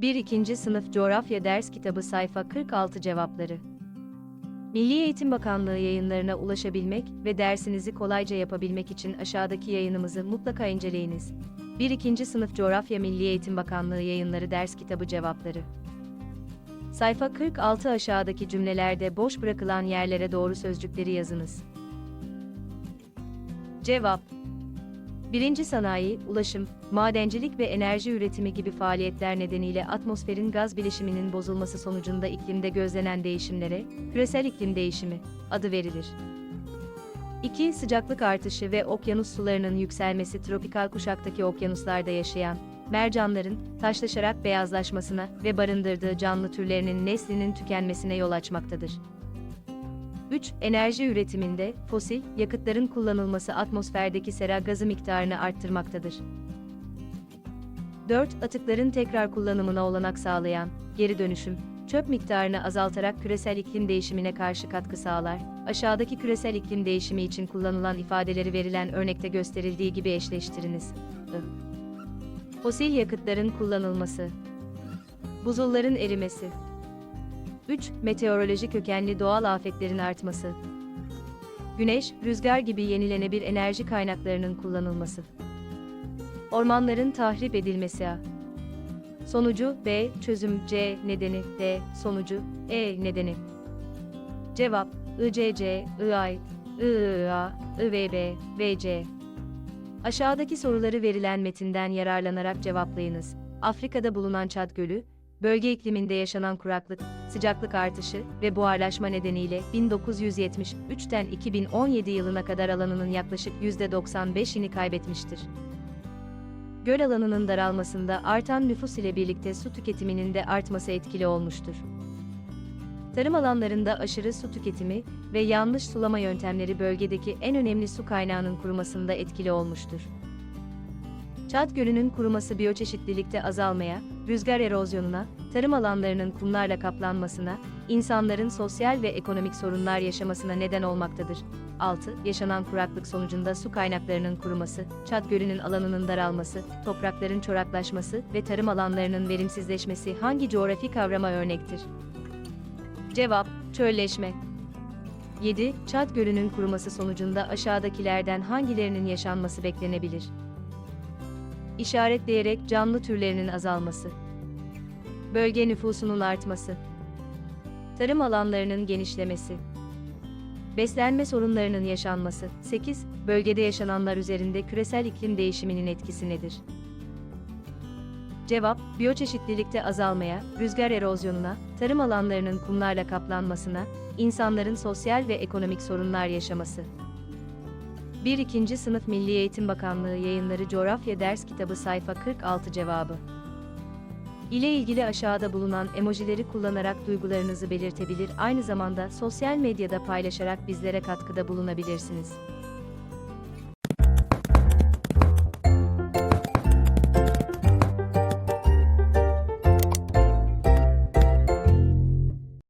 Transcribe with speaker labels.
Speaker 1: 1-2. Sınıf Coğrafya Ders Kitabı Sayfa 46 Cevapları Milli Eğitim Bakanlığı yayınlarına ulaşabilmek ve dersinizi kolayca yapabilmek için aşağıdaki yayınımızı mutlaka inceleyiniz. 1-2. Sınıf Coğrafya Milli Eğitim Bakanlığı Yayınları Ders Kitabı Cevapları Sayfa 46 aşağıdaki cümlelerde boş bırakılan yerlere doğru sözcükleri yazınız. Cevap 1. Sanayi, ulaşım, madencilik ve enerji üretimi gibi faaliyetler nedeniyle atmosferin gaz bileşiminin bozulması sonucunda iklimde gözlenen değişimlere, küresel iklim değişimi adı verilir. 2. Sıcaklık artışı ve okyanus sularının yükselmesi tropikal kuşaktaki okyanuslarda yaşayan mercanların taşlaşarak beyazlaşmasına ve barındırdığı canlı türlerinin neslinin tükenmesine yol açmaktadır. 3. Enerji üretiminde fosil yakıtların kullanılması atmosferdeki sera gazı miktarını arttırmaktadır. 4. Atıkların tekrar kullanımına olanak sağlayan geri dönüşüm, çöp miktarını azaltarak küresel iklim değişimine karşı katkı sağlar. Aşağıdaki küresel iklim değişimi için kullanılan ifadeleri verilen örnekte gösterildiği gibi eşleştiriniz. Fosil yakıtların kullanılması. Buzulların erimesi. 3. Meteoroloji kökenli doğal afetlerin artması. Güneş, rüzgar gibi yenilenebilir enerji kaynaklarının kullanılması. Ormanların tahrip edilmesi A. Sonucu B, çözüm C, nedeni D, sonucu E, nedeni. Cevap ICC, IAY, IIA, IVB, VC. Aşağıdaki soruları verilen metinden yararlanarak cevaplayınız. Afrika'da bulunan Çad Gölü, bölge ikliminde yaşanan kuraklık, sıcaklık artışı ve buharlaşma nedeniyle 1973'ten 2017 yılına kadar alanının yaklaşık %95'ini kaybetmiştir. Göl alanının daralmasında artan nüfus ile birlikte su tüketiminin de artması etkili olmuştur. Tarım alanlarında aşırı su tüketimi ve yanlış sulama yöntemleri bölgedeki en önemli su kaynağının kurumasında etkili olmuştur. Çat Gölü'nün kuruması biyoçeşitlilikte azalmaya, rüzgar erozyonuna, tarım alanlarının kumlarla kaplanmasına, insanların sosyal ve ekonomik sorunlar yaşamasına neden olmaktadır. 6. Yaşanan kuraklık sonucunda su kaynaklarının kuruması, Çat Gölü'nün alanının daralması, toprakların çoraklaşması ve tarım alanlarının verimsizleşmesi hangi coğrafi kavrama örnektir? Cevap, çölleşme. 7. Çat Gölü'nün kuruması sonucunda aşağıdakilerden hangilerinin yaşanması beklenebilir? İşaretleyerek canlı türlerinin azalması. Bölge nüfusunun artması. Tarım alanlarının genişlemesi. Beslenme sorunlarının yaşanması. 8. Bölgede yaşananlar üzerinde küresel iklim değişiminin etkisi nedir? Cevap, biyoçeşitlilikte azalmaya, rüzgar erozyonuna, tarım alanlarının kumlarla kaplanmasına, insanların sosyal ve ekonomik sorunlar yaşaması. 1-2. Sınıf Milli Eğitim Bakanlığı Yayınları Coğrafya Ders Kitabı Sayfa 46 Cevabı ile ilgili aşağıda bulunan emojileri kullanarak duygularınızı belirtebilir aynı zamanda sosyal medyada paylaşarak bizlere katkıda bulunabilirsiniz.